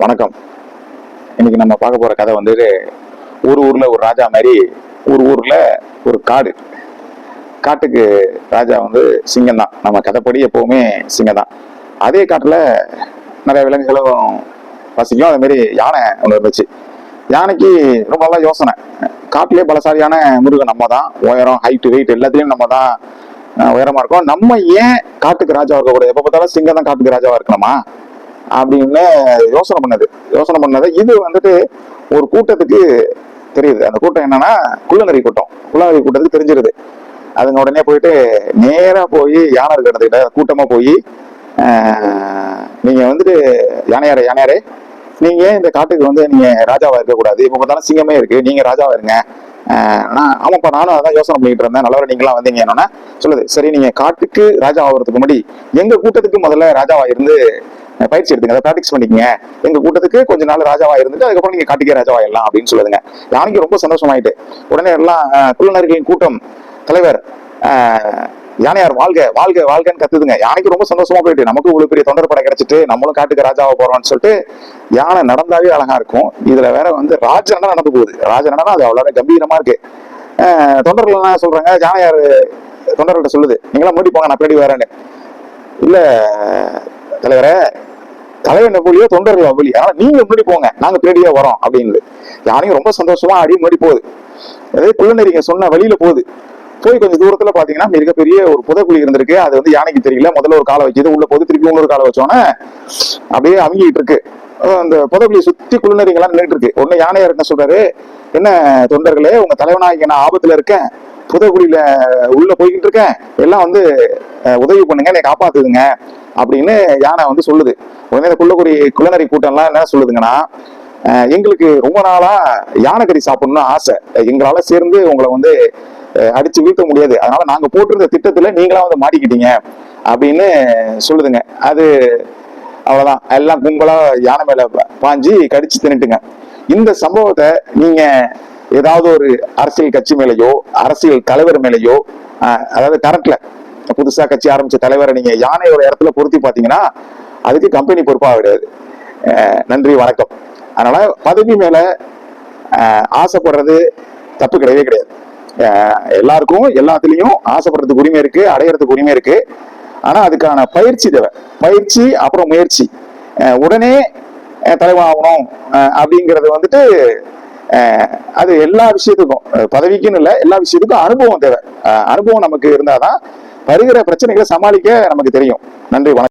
வணக்கம். இன்னைக்கு நம்ம பார்க்க போற கதை வந்துட்டு ஒரு ஊர்ல ஒரு ராஜா மாதிரி ஒரு ஊர்ல ஒரு காடு. காட்டுக்கு ராஜா வந்து சிங்கம் தான் நம்ம கதைப்படி எப்பவுமே சிங்கம் தான் அதே காட்டுல நிறைய விலங்குகளும் வசிக்கும். அதே மாதிரி யானை ஒன்று இருந்துச்சு. யானைக்கு ரொம்ப நல்லா யோசனை. காட்டிலே பலசாலியான முருகன் நம்ம தான் உயரம் ஹைட்டு வெயிட் எல்லாத்துலேயும் நம்ம தான் உயரமா இருக்கும். நம்ம ஏன் காட்டுக்கு ராஜாவா இருக்கக்கூடாது? எப்போ பார்த்தாலும் சிங்கம் தான் காட்டுக்கு ராஜாவா இருக்கணுமா? அப்படின்னு யோசனை பண்ணது. யோசனை பண்ணது. இது வந்துட்டு ஒரு கூட்டத்துக்கு தெரியுது. அந்த கூட்டம் என்னன்னா குள்ளநரி கூட்டம். குள்ளநரி கூட்டத்துக்கு தெரிஞ்சிருது. அதுங்க உடனே போயிட்டு நேரா போய் யானை இருக்கிறதுக்கிட்ட கூட்டமா போய் ஆஹ், நீங்க வந்துட்டு யானையாரே யானையாரே நீங்க இந்த காட்டுக்கு வந்து நீங்க ராஜாவா இருக்கக்கூடாது? இப்ப பார்த்தாலும் சிங்கமே இருக்கு. நீங்க ராஜாவா இருங்க. ஆஹ், நான் ஆமாப்பா நானும் அதான் யோசனை பண்ணிட்டு இருந்தேன். நல்லவரை நீங்களாம் வந்தீங்க என்னன்னா சொல்லுது சரி நீங்க காட்டுக்கு ராஜா ஆகிறதுக்கு முன்னாடி எங்க கூட்டத்துக்கு முதல்ல ராஜாவா இருந்து பயிற்சி எடுத்துங்க. அதை ப்ராக்டிஸ் பண்ணிக்கங்க. எங்க கூட்டத்துக்கு கொஞ்ச நாள் ராஜாவா இருந்துட்டு அதுக்கப்புறம் நீங்க காட்டுக்கே எல்லாம் அப்படின்னு சொல்லுதுங்க. யானைக்கு ரொம்ப சந்தோஷமாயிட்டு உடனே எல்லாம் அஹ், கூட்டம் தலைவர் யானையார் வாழ்க வாழ்க வாழ்கன்னு கத்துதுங்க. யானைக்கு ரொம்ப சந்தோஷமா போயிட்டு நமக்கு இவ்வளவு பெரிய தொண்டர் படை கிடைச்சிட்டு நம்மளும் காட்டுக்கு ராஜாவை போறோம்னு சொல்லிட்டு யானை நடந்தாவே அழகா இருக்கும். இதுல வேற வந்து ராஜ நடனம் நடந்து போகுது. ராஜ நடனம் அது அவ்வளவு கம்பீரமா இருக்கு. தொண்டர்கள் என்ன சொல்றாங்க? யானையார் தொண்டர்கள்ட்ட சொல்லுது. நீங்களாம் மூடி போங்க நான் பின்னாடி வரேன்னு. இல்ல தலைவரே தலைவன் போலியோ தொண்டர்கள் அவ்வளி ஆனா நீங்க முன்னாடி போங்க. நாங்க பின்னாடியே வரோம் அப்படின்னு யானையும் ரொம்ப சந்தோஷமா அடி முன்னாடி போகுது. அதே குள்ளநரிங்க சொன்ன வழியில போகுது. போய் கொஞ்சம் தூரத்துல பாத்தீங்கன்னா மிகப்பெரிய ஒரு புதைக்குழி இருந்திருக்கு. அது வந்து யானைக்கு தெரியல. முதல்ல ஒரு காலை வச்சது. உள்ள போது திருப்பி உள்ள ஒரு காலை வச்சோன்னே அப்படியே அமுங்கிட்டு இருக்கு. அந்த புதைக்குழியை சுத்தி குள்ளநரிங்கெல்லாம் நின்றுட்டு இருக்கு. ஒன்னு யானையார் என்ன சொல்றாரு. என்ன தொண்டர்களே உங்க தலைவனாக நான் ஆபத்துல இருக்கேன். புதகுடியில உள்ள போய்கிட்டு இருக்கேன். எல்லாம் வந்து உதவி பண்ணுங்க என்னை காப்பாத்துதுங்க அப்படின்னு யானை வந்து சொல்லுது. உடனே இந்த குள்ளக்குடி குள்ளநரி கூட்டம்லாம் என்ன சொல்லுதுங்கன்னா எங்களுக்கு ரொம்ப நாளா யானைக்கறி சாப்பிடணும்னு ஆசை. எங்களால சேர்ந்து உங்களை வந்து அடிச்சு வீழ்த்த முடியாது. அதனால நாங்க போட்டிருந்த திட்டத்துல நீங்களா வந்து மாட்டிக்கிட்டீங்க அப்படின்னு சொல்லுதுங்க. அது அவ்வளவுதான். எல்லாம் கும்பலா யானை மேல பாஞ்சு கடிச்சு தின்னுட்டுங்க. இந்த சம்பவத்தை நீங்க ஏதாவது ஒரு அரசியல் கட்சி மேலேயோ அரசியல் தலைவர் மேலேயோ அதாவது கரண்ட்ல புதுசா கட்சி ஆரம்பிச்ச தலைவரை நீங்க யானையோட இடத்துல பொருத்தி பாத்தீங்கன்னா அதுக்கு கம்பெனி பொறுப்பாக கிடையாது. நன்றி வணக்கம். அதனால பதவி மேல ஆசைப்படுறது தப்பு கிடையவே கிடையாது. எல்லாருக்கும் எல்லாத்துலேயும் ஆசைப்படுறதுக்கு உரிமை இருக்கு அடையறதுக்கு உரிமை இருக்கு. ஆனா அதுக்கான பயிற்சி தேவை. பயிற்சி அப்புறம் முயற்சி. உடனே தலைவன் ஆகணும் அப்படிங்கிறது வந்துட்டு அது எல்லா விஷயத்துக்கும் பதவிக்குன்னு இல்லை எல்லா விஷயத்துக்கும் அனுபவம் தேவை. அனுபவம் நமக்கு இருந்தாதான் வருகிற பிரச்சனைகளை சமாளிக்க நமக்கு தெரியும். நன்றி வணக்கம்.